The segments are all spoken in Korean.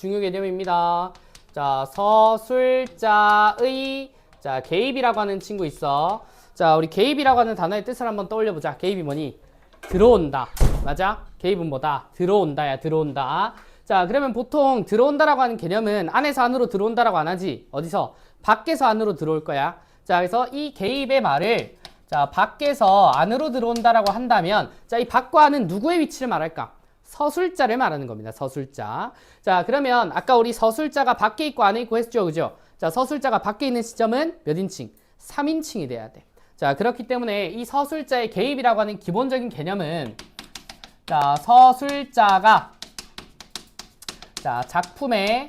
중요 개념입니다. 자, 서술자의 자, 개입이라고 하는 친구 있어. 자, 우리 개입이라고 하는 단어의 뜻을 한번 떠올려 보자. 개입이 뭐니? 들어온다. 맞아? 개입은 뭐다? 들어온다야, 들어온다. 자, 그러면 보통 들어온다라고 하는 개념은 안에서 안으로 들어온다라고 안 하지. 어디서? 밖에서 안으로 들어올 거야. 자, 그래서 이 개입의 말을 자, 밖에서 안으로 들어온다라고 한다면 자, 이 밖과 안은 누구의 위치를 말할까? 서술자를 말하는 겁니다. 서술자. 자, 그러면 아까 우리 서술자가 밖에 있고 안에 있고 했죠. 그죠? 자, 서술자가 밖에 있는 시점은 몇 인칭? 3인칭이 돼야 돼. 자, 그렇기 때문에 이 서술자의 개입이라고 하는 기본적인 개념은 자, 서술자가 자, 작품에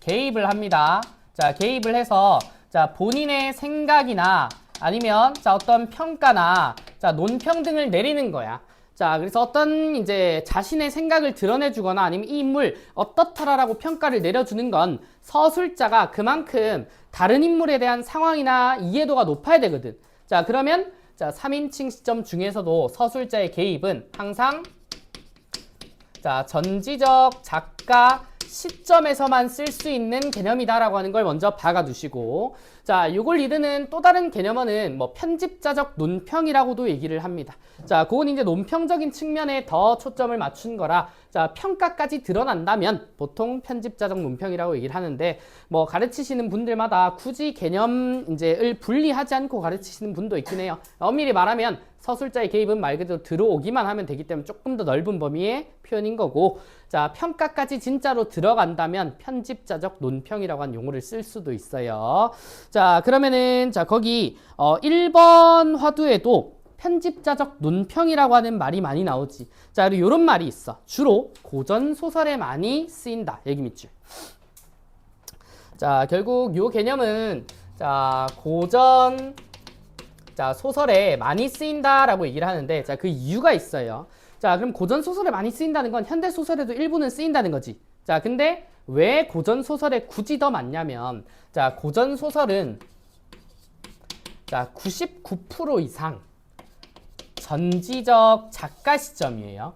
개입을 합니다. 자, 개입을 해서 자, 본인의 생각이나 아니면 자, 어떤 평가나 자, 논평 등을 내리는 거야. 자, 그래서 어떤 이제 자신의 생각을 드러내 주거나 아니면 이 인물 어떻더라라고 평가를 내려주는 건 서술자가 그만큼 다른 인물에 대한 상황이나 이해도가 높아야 되거든. 자, 그러면 자, 3인칭 시점 중에서도 서술자의 개입은 항상 자, 전지적 작가 시점에서만 쓸 수 있는 개념이다라고 하는 걸 먼저 박아두시고 자, 요걸 이르는 또 다른 개념어는 뭐 편집자적 논평이라고도 얘기를 합니다. 자, 그건 이제 논평적인 측면에 더 초점을 맞춘 거라 자, 평가까지 드러난다면 보통 편집자적 논평이라고 얘기를 하는데 뭐 가르치시는 분들마다 굳이 개념 이제를 분리하지 않고 가르치시는 분도 있긴 해요. 엄밀히 말하면 서술자의 개입은 말 그대로 들어오기만 하면 되기 때문에 조금 더 넓은 범위의 표현인 거고 자 평가까지 진짜로 들어간다면 편집자적 논평이라고 하는 용어를 쓸 수도 있어요 자 그러면은 자 거기 어 1번 화두에도 편집자적 논평이라고 하는 말이 많이 나오지 자 그리고 이런 말이 있어 주로 고전 소설에 많이 쓰인다 얘기 밑줄 자 결국 요 개념은 자 고전 자, 소설에 많이 쓰인다라고 얘기를 하는데, 자, 그 이유가 있어요. 자, 그럼 고전 소설에 많이 쓰인다는 건 현대 소설에도 일부는 쓰인다는 거지. 자, 근데 왜 고전 소설에 굳이 더 많냐면, 자, 고전 소설은 자, 99% 이상 전지적 작가 시점이에요.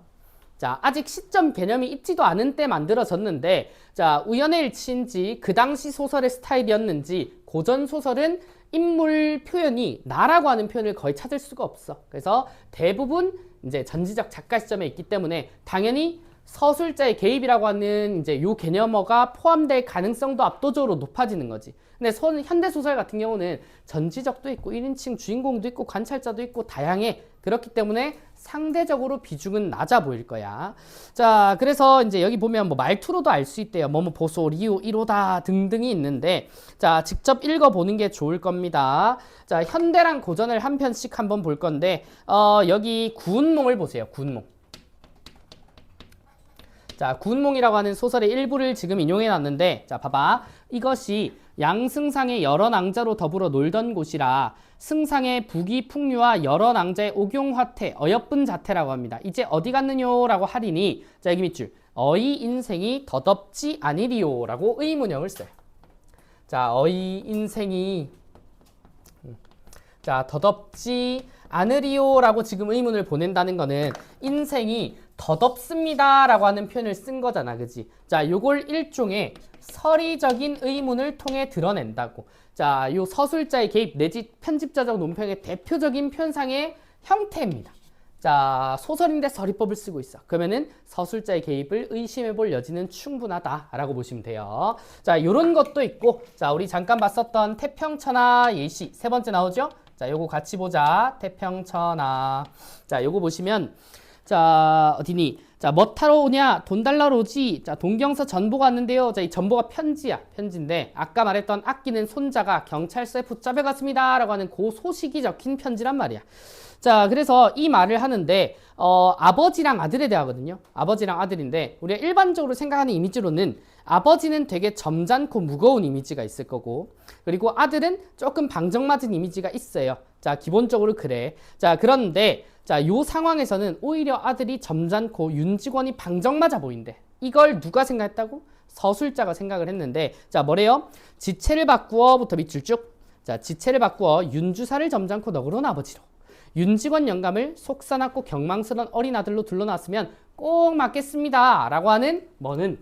자, 아직 시점 개념이 있지도 않은 때 만들어졌는데, 자, 우연의 일치인지 그 당시 소설의 스타일이었는지 고전 소설은 인물 표현이 나라고 하는 표현을 거의 찾을 수가 없어. 그래서 대부분 이제 전지적 작가 시점에 있기 때문에 당연히 서술자의 개입이라고 하는 이제 요 개념어가 포함될 가능성도 압도적으로 높아지는 거지. 근데 선, 현대 소설 같은 경우는 전지적도 있고 1인칭 주인공도 있고 관찰자도 있고 다양해. 그렇기 때문에 상대적으로 비중은 낮아 보일 거야. 자, 그래서 이제 여기 보면 뭐 말투로도 알 수 있대요. 뭐뭐 보소, 리우, 이로다 등등이 있는데 자, 직접 읽어 보는 게 좋을 겁니다. 자, 현대랑 고전을 한 편씩 한번 볼 건데 어, 여기 구운몽을 보세요. 구운몽. 자, 구운몽이라고 하는 소설의 일부를 지금 인용해 놨는데 자, 봐봐. 이것이 양승상의 여러 낭자로 더불어 놀던 곳이라 승상의 부귀 풍류와 여러 낭자의 옥용화태 어여쁜 자태라고 합니다. 이제 어디 갔느냐라고 하리니 자 여기 밑줄 어이 인생이 더덥지 아니리요라고 의문형을 써요. 자 어이 인생이 음. 자 더덥지 않으리요라고 지금 의문을 보낸다는 거는 인생이 더덥습니다 라고 하는 표현을 쓴 거잖아, 그지? 자, 요걸 일종의 서리적인 의문을 통해 드러낸다고. 자, 요 서술자의 개입 내지 편집자적 논평의 대표적인 표현상의 형태입니다. 자, 소설인데 서리법을 쓰고 있어. 그러면은 서술자의 개입을 의심해 볼 여지는 충분하다 라고 보시면 돼요. 자, 요런 것도 있고, 자, 우리 잠깐 봤었던 태평천하 예시 세 번째 나오죠? 자, 요거 같이 보자. 태평천하. 자, 요거 보시면 자, 어디니? 자, 뭐 타러 오냐? 돈 달러 오지. 자, 동경서 전보가 왔는데요. 자, 이 전보가 편지야. 편지인데 아까 말했던 아끼는 손자가 경찰서에 붙잡혀 갔습니다. 라고 하는 그 소식이 적힌 편지란 말이야. 자, 그래서 이 말을 하는데 어, 아버지랑 아들에 대하거든요. 아버지랑 아들인데 우리가 일반적으로 생각하는 이미지로는 아버지는 되게 점잖고 무거운 이미지가 있을 거고 그리고 아들은 조금 방정맞은 이미지가 있어요. 자, 기본적으로 그래. 자, 그런데 자, 요 상황에서는 오히려 아들이 점잖고 윤직원이 방정 맞아 보인대. 이걸 누가 생각했다고? 서술자가 생각을 했는데 자, 뭐래요? 지체를 바꾸어부터 밑줄 쭉. 자, 지체를 바꾸어 윤주사를 점잖고 너그러운 아버지로. 윤직원 영감을 속사납고 경망스러운 어린 아들로 둘러놨으면 꼭 맞겠습니다. 라고 하는 뭐는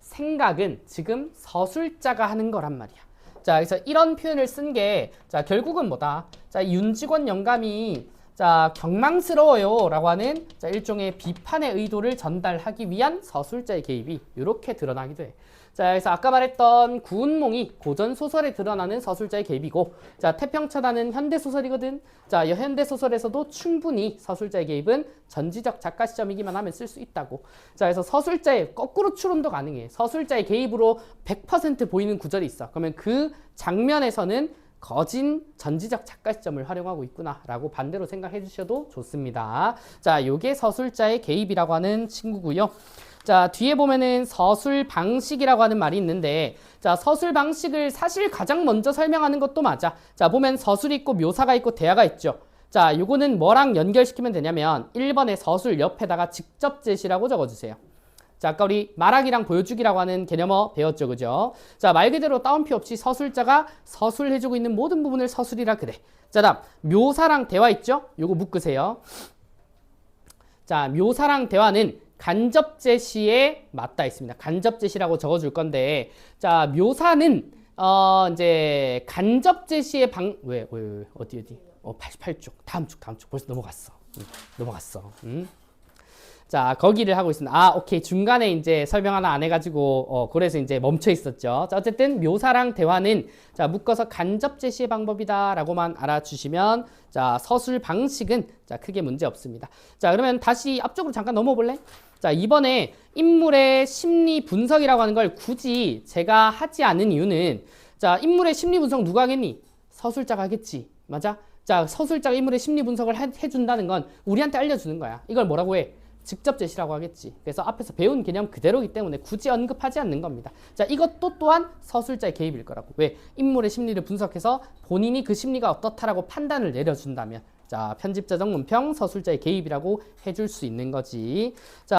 생각은 지금 서술자가 하는 거란 말이야. 자, 그래서 이런 표현을 쓴 게, 자, 결국은 뭐다? 자, 윤직원 영감이, 자, 경망스러워요 라고 하는 자, 일종의 비판의 의도를 전달하기 위한 서술자의 개입이 이렇게 드러나기도 해. 자, 그래서 아까 말했던 구운몽이 고전 소설에 드러나는 서술자의 개입이고, 자, 태평천하는 현대 소설이거든. 자, 이 현대 소설에서도 충분히 서술자의 개입은 전지적 작가 시점이기만 하면 쓸 수 있다고. 자, 그래서 서술자의 거꾸로 추론도 가능해. 서술자의 개입으로 100% 보이는 구절이 있어. 그러면 그 장면에서는 거진 전지적 작가 시점을 활용하고 있구나라고 반대로 생각해 주셔도 좋습니다. 자, 요게 서술자의 개입이라고 하는 친구고요. 자, 뒤에 보면은 서술 방식이라고 하는 말이 있는데, 자, 서술 방식을 사실 가장 먼저 설명하는 것도 맞아. 자, 보면 서술이 있고 묘사가 있고 대화가 있죠. 자, 요거는 뭐랑 연결시키면 되냐면 1번의 서술 옆에다가 직접 제시라고 적어주세요. 자, 아까 우리 말하기랑 보여주기라고 하는 개념어 배웠죠, 그죠? 자, 말 그대로 따옴표 없이 서술자가 서술해주고 있는 모든 부분을 서술이라 그래. 자, 다음 묘사랑 대화 있죠? 요거 묶으세요. 자, 묘사랑 대화는 간접 제시에 맞닿아 있습니다. 간접 제시라고 적어줄 건데, 자, 묘사는 어 이제 간접 제시의 방 왜, 왜, 왜 어디 어디? 어 88쪽 다음 쪽 다음 쪽 벌써 넘어갔어. 응, 넘어갔어. 응? 자, 거기를 하고 있습니다. 아, 오케이. 중간에 이제 설명 하나 안 해가지고, 어, 그래서 이제 멈춰 있었죠. 자, 어쨌든 묘사랑 대화는, 자, 묶어서 간접 제시의 방법이다라고만 알아주시면, 자, 서술 방식은, 자, 크게 문제 없습니다. 자, 그러면 다시 앞쪽으로 잠깐 넘어 볼래? 자, 이번에 인물의 심리 분석이라고 하는 걸 굳이 제가 하지 않은 이유는, 자, 인물의 심리 분석 누가 하겠니? 서술자가 하겠지. 맞아? 자, 서술자가 인물의 심리 분석을 해- 해준다는 건 우리한테 알려주는 거야. 이걸 뭐라고 해? 직접 제시라고 하겠지. 그래서 앞에서 배운 개념 그대로기 때문에 굳이 언급하지 않는 겁니다. 자, 이것도 또한 서술자의 개입일 거라고. 왜? 인물의 심리를 분석해서 본인이 그 심리가 어떻다라고 판단을 내려준다면. 자, 편집자적 문평 서술자의 개입이라고 해줄 수 있는 거지. 자,